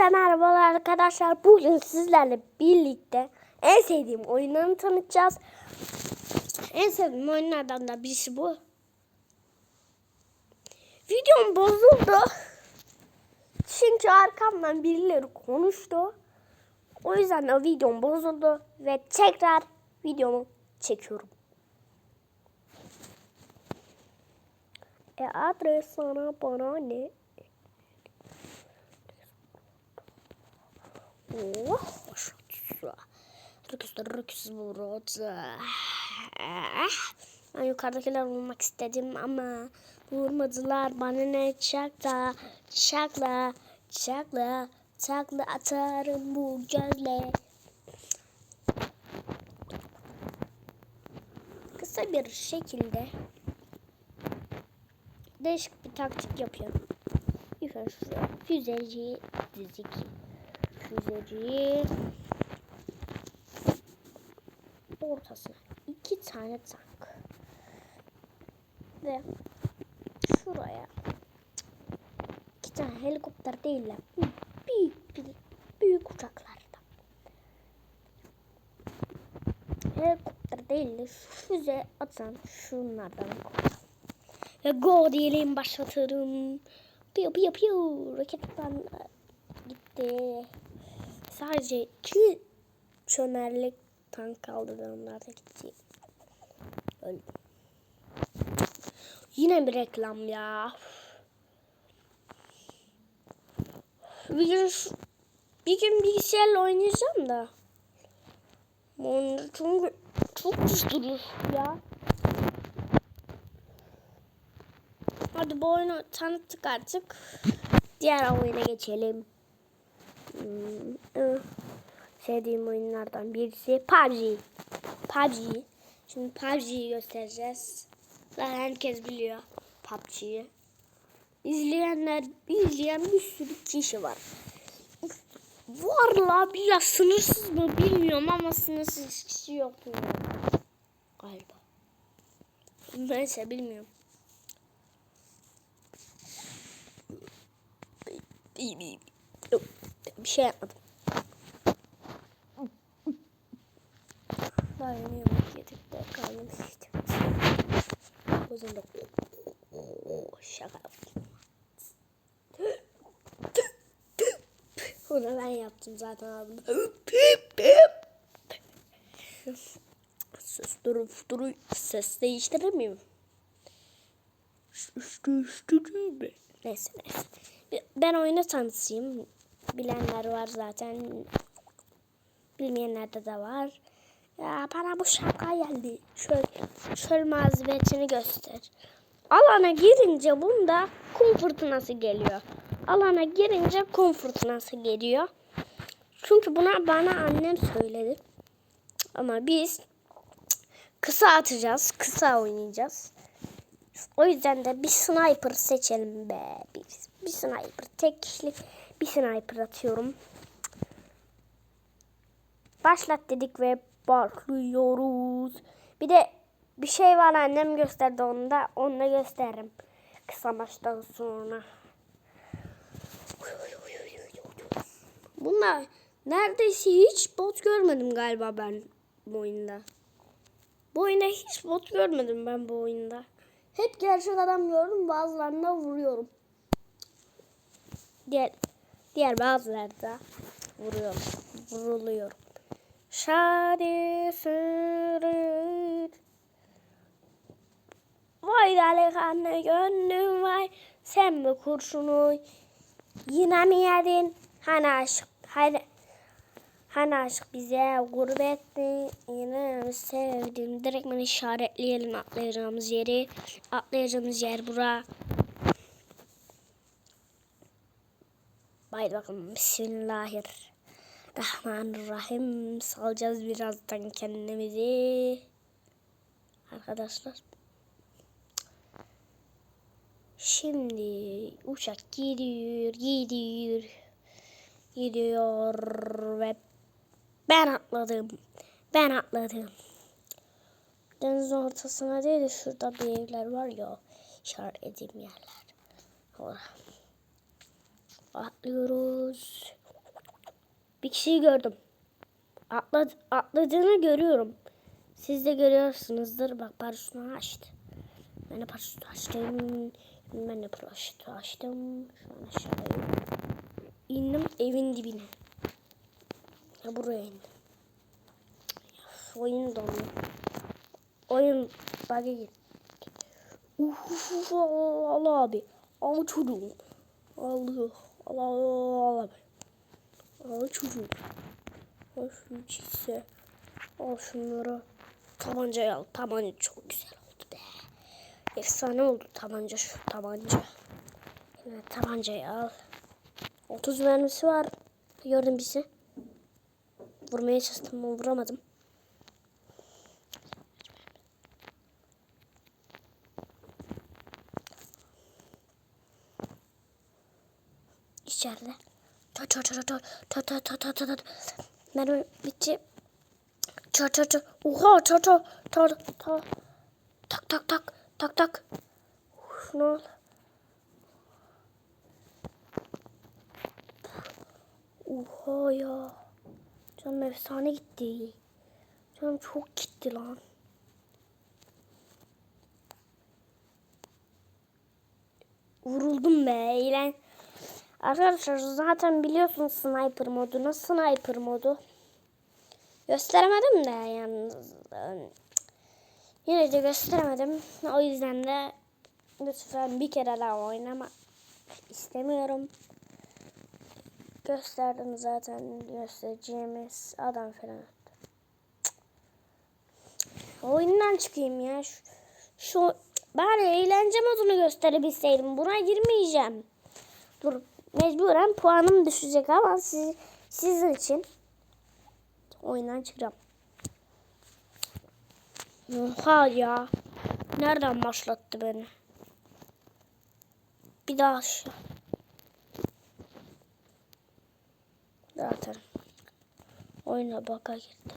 Hepinize merhabalar arkadaşlar. Bugün sizlerle birlikte en sevdiğim oyunlarını tanıtacağız. En sevdiğim oyunlardan da birisi bu. Videom bozuldu. Çünkü arkamdan birileri konuştu. O yüzden de videom bozuldu ve tekrar videomu çekiyorum. E adres sana bana ne? Oh, Rüküs burada. Ben yukarıdakiler vurmak istedim ama vurmadılar. Bana ne çakla, çakla, çakla, çakla atarım bu gözle. Kısa bir şekilde değişik bir taktik yapıyorum. Önce şuraya füzeci dizik füzeci ortasına iki tane tank. Ve şuraya. İki tane helikopter değil de büyük bir büyük uçaklardan helikopter değil de füze atan şunlardan. Ve go diyelim başlatırım piyo piyo piyo roketten gitti sadece iki çömerlik tank kaldı ve onlar gitti. Öldüm. Yine bir reklam ya. Bir gün, bir gün bilgisayarla oynayacağım da. Çünkü çok düştürür ya. Hadi bu oyunu tanıttık artık. Diğer oyuna geçelim. Hmm. Sevdiğim oyunlardan birisi PUBG. PUBG. Şimdi PUBG'yi göstereceğiz. Zaten herkes biliyor PUBG'yi. İzleyenler, izleyen bir sürü kişi var. Varla bir ya sınırsız mı bilmiyorum ama sınırsız kişi yok. Galiba. Neyse bilmiyorum. Bir şey yapmadım. Yeni yemek yedik de şişti. O yüzden de şaka yaptım. Bunu ben yaptım zaten abi. Ses durup duru ses değiştirir miyim? Ses değiştirir mi? Neyse neyse. Ben oyunu tanıtayım. Bilenler var zaten. Bilmeyenler de var. Ya bana bu şapka geldi. Şöyle, şöyle mazibetini göster. Alana girince bunda kum fırtınası geliyor. Alana girince kum fırtınası geliyor. Çünkü buna bana annem söyledi. Ama biz kısa atacağız. Kısa oynayacağız. O yüzden de bir sniper seçelim be. Bir, bir sniper. Tek kişilik bir sniper atıyorum. Başlat dedik ve başlıyoruz. Bir de bir şey var annem gösterdi onu da. Onu da gösteririm. Kısa maçtan sonra. Bunlar neredeyse hiç bot görmedim galiba ben bu oyunda. Bu oyunda hiç bot görmedim ben bu oyunda. Hep gerçek adam gördüm bazılarına vuruyorum. Diğer diğer bazılarda vuruyorum. Vuruluyorum. Şadi sürür. Vay delikanlı gönlüm vay. Sen mi kurşunu yine mi yedin? Hani aşık, hani, hani aşık bize gurbetti. Yine mi sevdin? Direkt beni işaretleyelim atlayacağımız yeri. Atlayacağımız yer bura. Haydi bakalım. Bismillahirrahmanirrahim. Salacağız birazdan kendimizi. Arkadaşlar. Şimdi uçak gidiyor, gidiyor, gidiyor ve ben atladım. Ben atladım. Denizin ortasına değil de şurada bir evler var ya işaret edeyim yerler. Orada. Atlıyoruz. Bir kişiyi gördüm. Atladı, atladığını görüyorum. Siz de görüyorsunuzdur. Bak parasını açtı. Ben de parasını açtım. Ben de parasını açtım. Şu an aşağıya indim evin dibine. Ya buraya indim. Üf, oyun dondu. Oyun bug'a gitti. Uf, Allah abi. Al çocuğum. Allah. Allah Allah abi. Al çocuğum. Al şu çizse. Al şunları. Tabancayı al. Tabanca çok güzel oldu be. Efsane oldu tabanca şu tabanca. Evet tabancayı al. 30 mermisi var. Gördüm bizi. Vurmaya çalıştım ama vuramadım. İçeride. Çor çor çor çor. Çor çor çor çor çor. Mermi bitti. Çor çor çor. Oha çor çor. Çor çor. Tak tak tak. Tak tak. Uf, ne oldu? Oha ya. Canım efsane gitti. Canım çok gitti lan. Vuruldum be. Eğlen. Arkadaşlar zaten biliyorsunuz sniper modunu. Sniper modu. Gösteremedim de yalnız. Yine de gösteremedim. O yüzden de lütfen bir kere daha oynamak istemiyorum. Gösterdim zaten göstereceğimiz adam falan. Oyundan çıkayım ya. Şu, şu bari eğlence modunu gösterebilseydim. Buna girmeyeceğim. Dur mecburen puanım düşecek ama siz, sizin için oyundan çıkacağım. Oha ya. Nereden başlattı beni? Bir daha aşağı. Zaten oyuna baka girdi.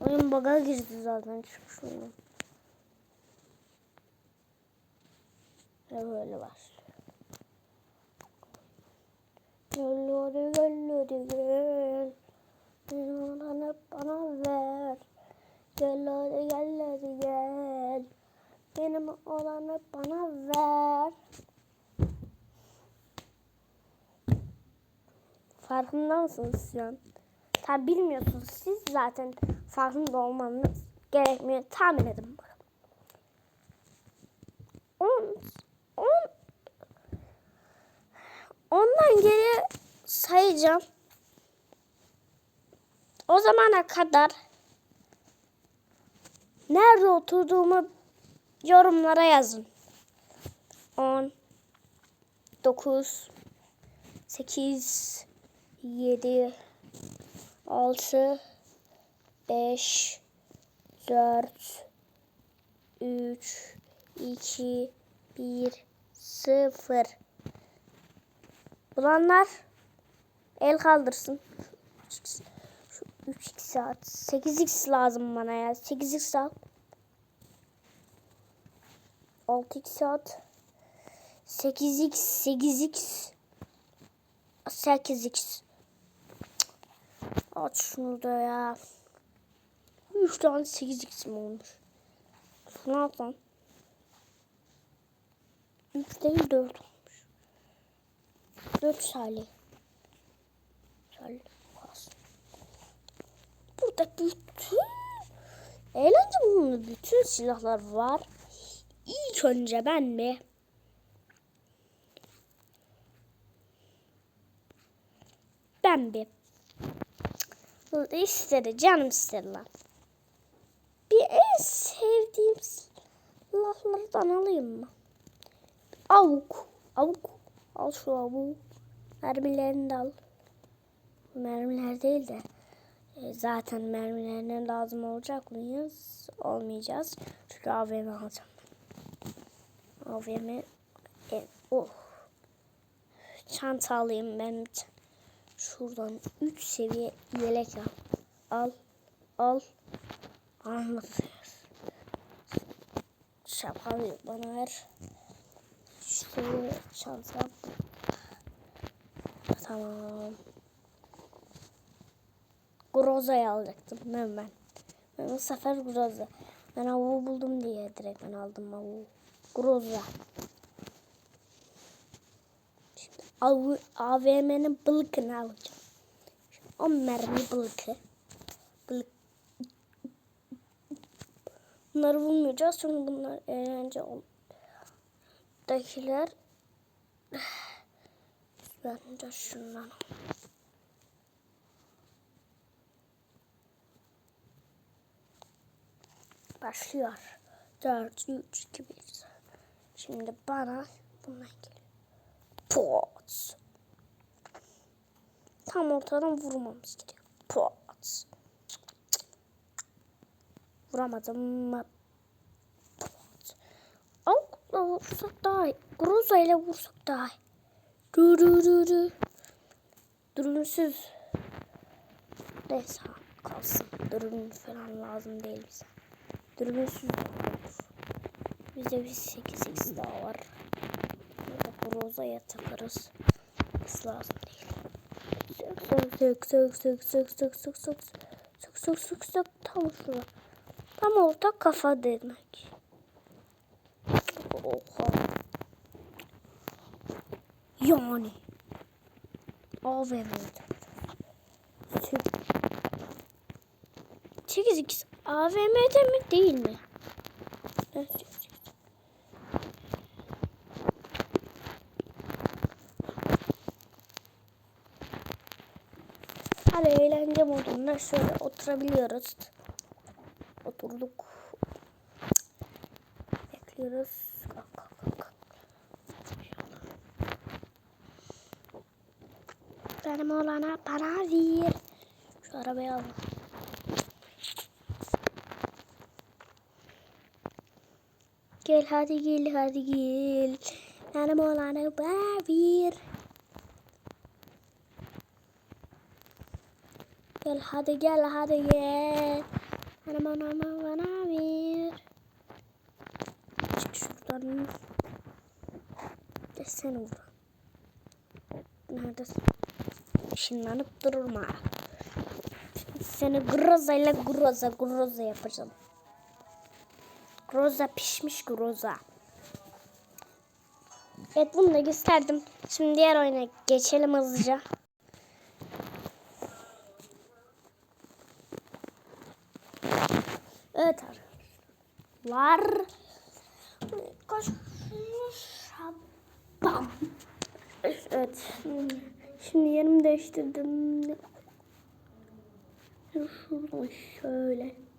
Oyun baka girdi zaten çıkmış oyunun. Ve böyle başlıyor. Hadi gel. Benim olanı bana ver. Gel hadi gel. Benim olanı bana ver. Farkında mısınız şu an? Tabi bilmiyorsunuz. Siz zaten farkında olmanız gerekmiyor. Tahmin edin bakalım. 10 10 Ondan geri sayacağım. O zamana kadar nerede oturduğumu yorumlara yazın. 10 9 8 7 6 5 4 3 2 1 0 Bulanlar el kaldırsın. Şu 3x saat 8x lazım bana ya. 8x saat 6x saat 8x 8x 8x Aç şunu da ya. 3 tane 8x mi olmuş? Şunu at lan. 3 değil 4 olmuş. 4 Salih. Salih. Bütün eğlence bunun bütün silahlar var. İlk önce ben mi? Ben bir istedi canım istedi lan. Bir en sevdiğim silahlardan alayım mı? Avuk. Avuk. Al şu avuğu. Mermilerini de al. Mermiler değil de zaten mermilerine lazım olacak mıyız? Olmayacağız. Çünkü AVM alacağım. AVM e, oh. Çanta alayım ben. Şuradan 3 seviye yelek al. Al. Al. Anlatıyoruz. Şapkayı bana ver. Şu çantam. Tamam. Groza'yı alacaktım ben ben. Bu sefer Groza. Ben avuğu buldum diye direkt ben aldım avuğu. Groza. Şimdi av, AVM'nin bılkını alacağım. Şimdi 10 mermi bılkı. Bılık. Bunları bulmayacağız çünkü bunlar eğlence ol. Dakiler Bence şundan. Başlıyor. 4, 3, 2, 1. Şimdi bana bundan geliyor. Pot. Tam ortadan vurmamız gerekiyor. Pot. Vuramadım mı? Pot. Avukla vursak daha iyi. Groza ile vursak daha iyi. Du du du du. Dürümsüz. Neyse kalsın. Dürüm falan lazım değil bize. Dürümsüz de olur. Bize bir 8x daha var. Burada brozaya takarız. Biz lazım değil. Sök sök sök sök sök sök sök sök sök sök sök sök tam şurada. Tam orta kafa demek. Oha. Yani. AVM'de. 8x AVM'de mi değil mi? Hadi eğlence modunda şöyle oturabiliyoruz. Oturduk. Bekliyoruz. Benim olana para ver. Şu arabayı al. Gel hadi gel hadi gel. Benim olana para ver. Gel hadi gel hadi gel. Benim olana para ver. Çık şuradan. Desene vur. Neredesin? Işınlanıp durma. Seni groza ile groza groza yapacağım. Groza pişmiş groza. Evet bunu da gösterdim. Şimdi diğer oyuna geçelim hızlıca. Evet arkadaşlar. Koşmuş. Bam. Evet. Şimdi yerimi değiştirdim. Şuradan şöyle.